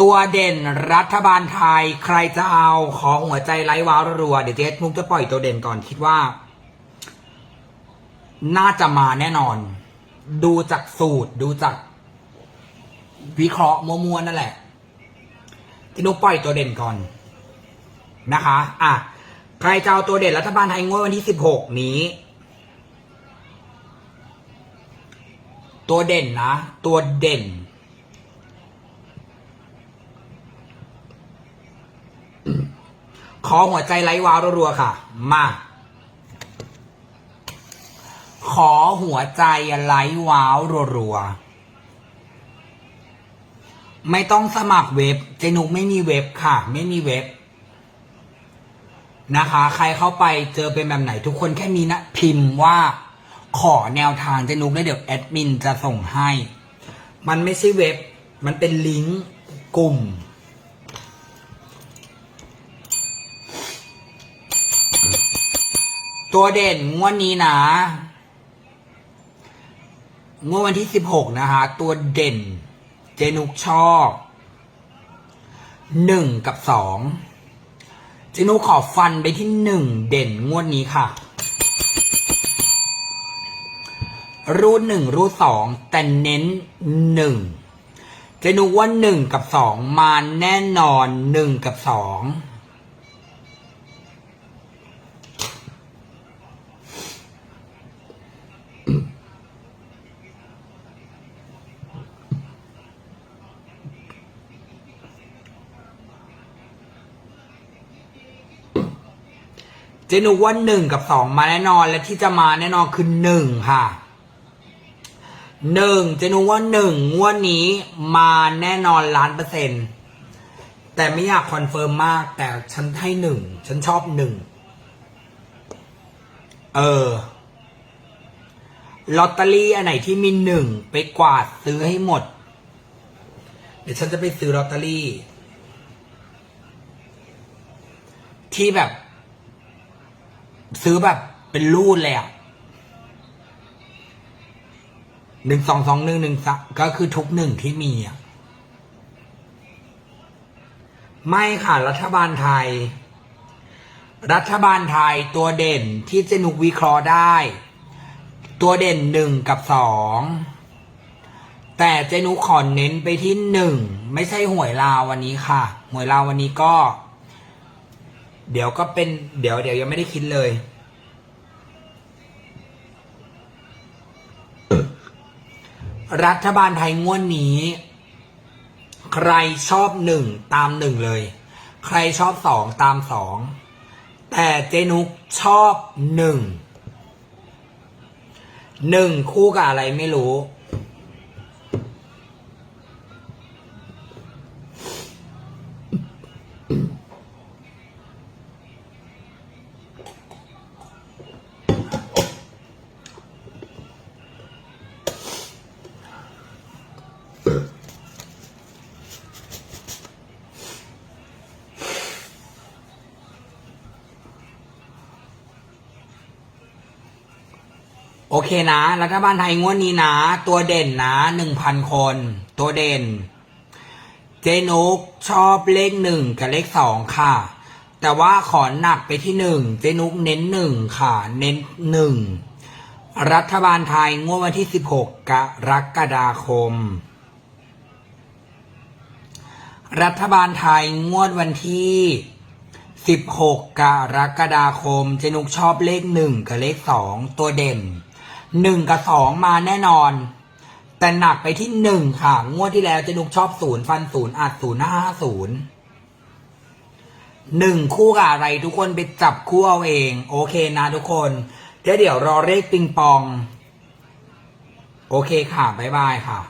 ตัวเด่นรัฐบาลไทยใครจะเอาขอหัวใจไร้ว้าวรัวเดี๋ยวเจ๊มุกจะปล่อยตัวเด่นก่อนคิดว่า น่าจะมาแน่นอน ดูจากสูตร ดูจากวิเคราะห์มัวๆนั่นแหละเจ๊นุกปล่อยตัวเด่นก่อนนะคะ อะ ใครจะเอาตัวเด่นรัฐบาลไทยงวดวันที่สิบหกนี้ ตัวเด่นนะ ตัวเด่น ขอหัวใจไร้วาวรัวๆค่ะ มา ขอหัวใจไร้ว้าวรัวๆไม่ต้องสมัครเว็บ เจนุกไม่มีเว็บค่ะ ไม่มีเว็บ นะคะ ใครเข้าไปเจอเป็นแบบไหนทุกคนแค่มีนะ พิมพ์ว่าขอแนวทางเจนุกแล้วเดี๋ยวแอดมินจะส่งให้ มันไม่ใช่เว็บ มันเป็นลิงก์กลุ่ม ตัวเด่นงวดนี้นะงวดวันที่สิบหกนะคะตัวเด่น เจนุกชอบหนึ่งกับสองเจนุกขอฟันไปที่หนึ่งเด่นงวดนี้ค่ะ รูดหนึ่งรูดสองแต่เน้นหนึ่งเจนุกว่าหนึ่งกับสองมาแน่นอนหนึ่งกับสอง เจนุกว่าหนึ่งกับสองมาแน่นอนและที่จะมาแน่นอนคือหนึ่งค่ะหนึ่งเจนุกว่าหนึ่งงวดนี้มาแน่นอนล้านเปอร์เซ็นต์แต่ไม่อยากคอนเฟิร์มมาก แต่ฉันให้หนึ่งฉันชอบหนึ่งเออลอตเตอรี่อันไหนที่มีหนึ่งไปกวาดซื้อให้หมด เดี๋ยวฉันจะไปซื้อลอตเตอรี่ ที่แบบ ซื้อแบบ เป็นรูดเลยอะหนึ่งสองสองหนึ่งหนึ่งก็คือทุกหนึ่งที่มีอะ ไม่ค่ะรัฐบาลไทย รัฐบาลไทยตัวเด่นที่เจนุกวิเคราะห์ได้ ตัวเด่นหนึ่งกับสองแต่เจนุขอเน้นไปที่หนึ่งไม่ใช่หวยลาววันนี้ค่ะ หวยลาววันนี้ก็ เดี๋ยวก็เป็นเดี๋ยวเดี๋ยวยังไม่ได้คิดเลย รัฐบาลไทยงวดนี้ ใครชอบหนึ่งตามหนึ่งเลย ใครชอบสองตามสองแต่เจนุกชอบหนึ่งหนึ่งคู่กับอะไรไม่รู้ โอเคนะ รัฐบาลไทยงวดนี้นะ ตัวเด่นนะหนึ่งพันคน ตัวเด่น เจนุกชอบเลขหนึ่งกับเลขสองค่ะ แต่ว่าขอหนักไปที่หนึ่งเจนุกเน้นหนึ่งค่ะ เน้นหนึ่งรัฐบาลไทยงวดวันที่สิบหกกรกฎาคม รัฐบาลไทยงวดวันที่16กรกฎาคม เจนุกชอบเลขหนึ่งกับเลขสองตัวเด่น หนึ่งกับสองมาแน่นอน แต่หนักไปที่หนึ่งค่ะ งวดที่แล้วเจนุกชอบศูนย์ฟันศูนย์อัดศูนย์ห้าศูนย์หนึ่งคู่กับอะไรทุกคนไปจับคู่เอาเอง โอเคนะทุกคนแล้วเดี๋ยวรอเลขปิงปอง โอเคค่ะ บ๊ายบายค่ะ